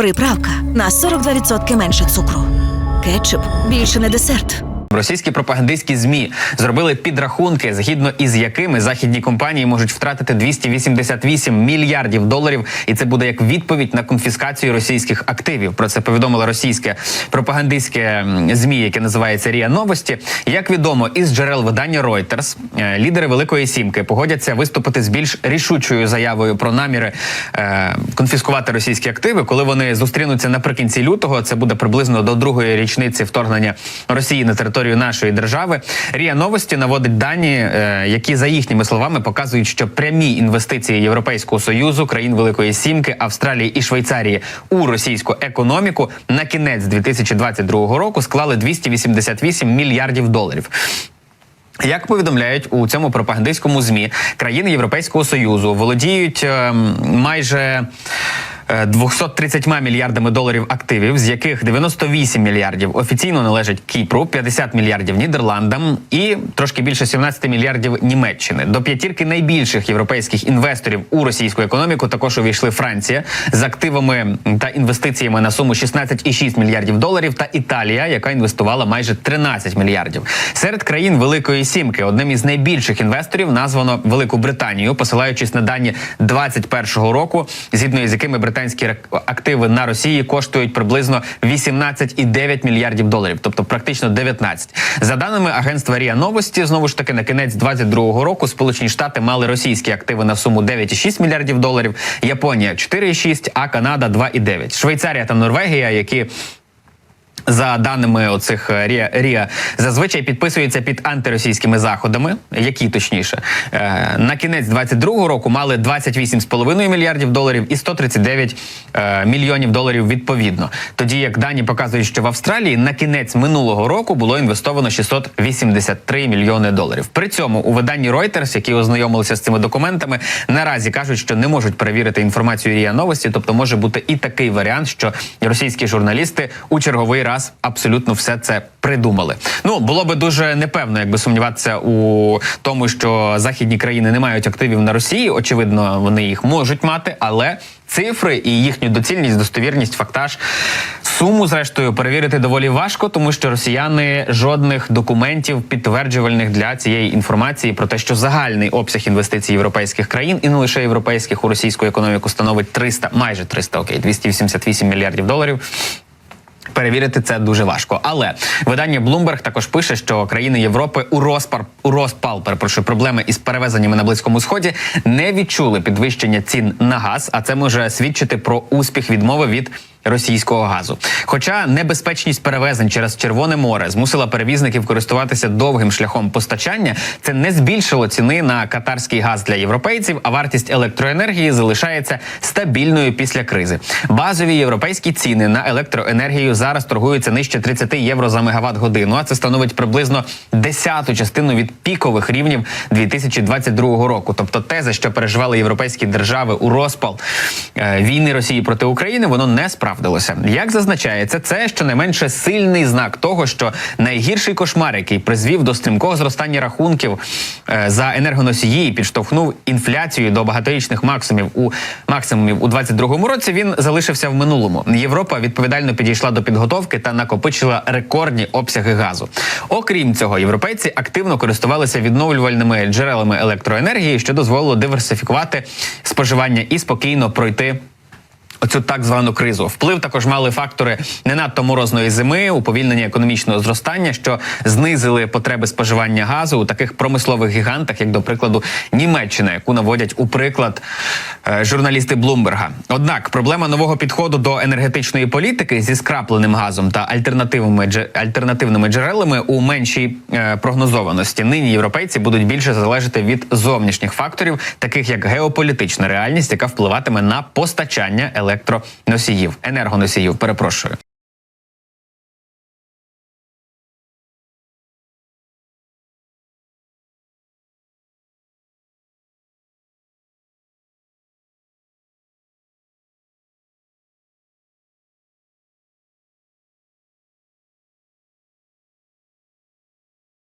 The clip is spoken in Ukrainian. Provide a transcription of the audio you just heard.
Приправка на 42% менше цукру. Кетчуп більше не десерт. Російські пропагандистські змі зробили підрахунки, згідно із якими західні компанії можуть втратити 288 мільярдів доларів, і це буде як відповідь на конфіскацію російських активів. Про це повідомило російське пропагандистське змі, яке називається Рія Новості. Як відомо із джерел видання Reuters, е, лідери Великої Сімки погодяться виступити з більш рішучою заявою про наміри е, конфіскувати російські активи, коли вони зустрінуться наприкінці лютого. Це буде приблизно до другої річниці вторгнення Росії на територію нашої держави. Рія новості наводить дані, е, які за їхніми словами показують, що прямі інвестиції Європейського союзу, країн Великої Сімки, Австралії і Швейцарії у російську економіку на кінець 2022 року склали 288 мільярдів доларів. Як повідомляють у цьому пропагандистському змі, країни Європейського союзу володіють ем, майже. Е, 230 мільярдами доларів активів, з яких 98 мільярдів офіційно належать Кіпру, 50 мільярдів Нідерландам і трошки більше 17 мільярдів Німеччини. До п'ятірки найбільших європейських інвесторів у російську економіку також увійшли Франція з активами та інвестиціями на суму 16,6 мільярдів доларів, та Італія, яка інвестувала майже 13 мільярдів. Серед країн Великої Сімки одним із найбільших інвесторів названо Велику Британію, посилаючись на дані 2021 року, згідно з якими британські активи на Росії коштують приблизно 18,9 мільярдів доларів, тобто практично 19. За даними агентства Рія Новості, знову ж таки на кінець 2022 року Сполучені Штати мали російські активи на суму 9,6 мільярдів доларів, Японія 4,6, а Канада 2,9. Швейцарія та Норвегія, які за даними оцих е, Рія, Рія зазвичай підписуються під антиросійськими заходами, які точніше е, на кінець 22-го року мали 28,5 мільярдів доларів і 139 е, мільйонів доларів відповідно. Тоді як дані показують, що в Австралії на кінець минулого року було інвестовано 683 мільйони доларів. При цьому у виданні Reuters, які ознайомилися з цими документами, наразі кажуть, що не можуть перевірити інформацію Рія Новості, тобто може бути і такий варіант, що російські журналісти у черговий раз абсолютно все це придумали. Ну було би дуже непевно, якби сумніватися у тому, що західні країни не мають активів на Росії. Очевидно, вони їх можуть мати, але цифри і їхню доцільність, достовірність, фактаж. Суму, зрештою, перевірити доволі важко, тому що росіяни жодних документів підтверджувальних для цієї інформації про те, що загальний обсяг інвестицій європейських країн і не лише європейських у російську економіку становить 300, майже 300, окей, 288 мільярдів доларів. Перевірити це дуже важко, але видання Bloomberg також пише, що країни Європи у розпар у розпал перепрошую, проблеми із перевезеннями на близькому сході не відчули підвищення цін на газ, а це може свідчити про успіх відмови від російського газу. Хоча небезпечність перевезень через Червоне море змусила перевізників користуватися довгим шляхом постачання, це не збільшило ціни на катарський газ для європейців, а вартість електроенергії залишається стабільною після кризи. Базові європейські ціни на електроенергію зараз торгуються нижче 30 євро за мегаватт годину. А це становить приблизно десяту частину від пікових рівнів 2022 року. Тобто, те, за що переживали європейські держави у розпал е, війни Росії проти України, воно не справдилося. Як зазначається, це щонайменше сильний знак того, що найгірший кошмар, який призвів до стрімкого зростання рахунків е, за енергоносії, і підштовхнув інфляцію до багаторічних максимумів у максимумів у 22-му році. Він залишився в минулому. Європа відповідально підійшла до підготовки та накопичила рекордні обсяги газу. Окрім цього, європейці активно користувалися відновлювальними джерелами електроенергії, що дозволило диверсифікувати споживання і спокійно пройти. Оцю так звану кризу вплив також мали фактори не надто морозної зими, уповільнення економічного зростання, що знизили потреби споживання газу у таких промислових гігантах, як до прикладу Німеччина, яку наводять у приклад е, журналісти Блумберга. Однак проблема нового підходу до енергетичної політики зі скрапленим газом та альтернативними альтернативними джерелами у меншій е, прогнозованості. Нині європейці будуть більше залежати від зовнішніх факторів, таких як геополітична реальність, яка впливатиме на постачання електроносіїв, енергоносіїв. Перепрошую.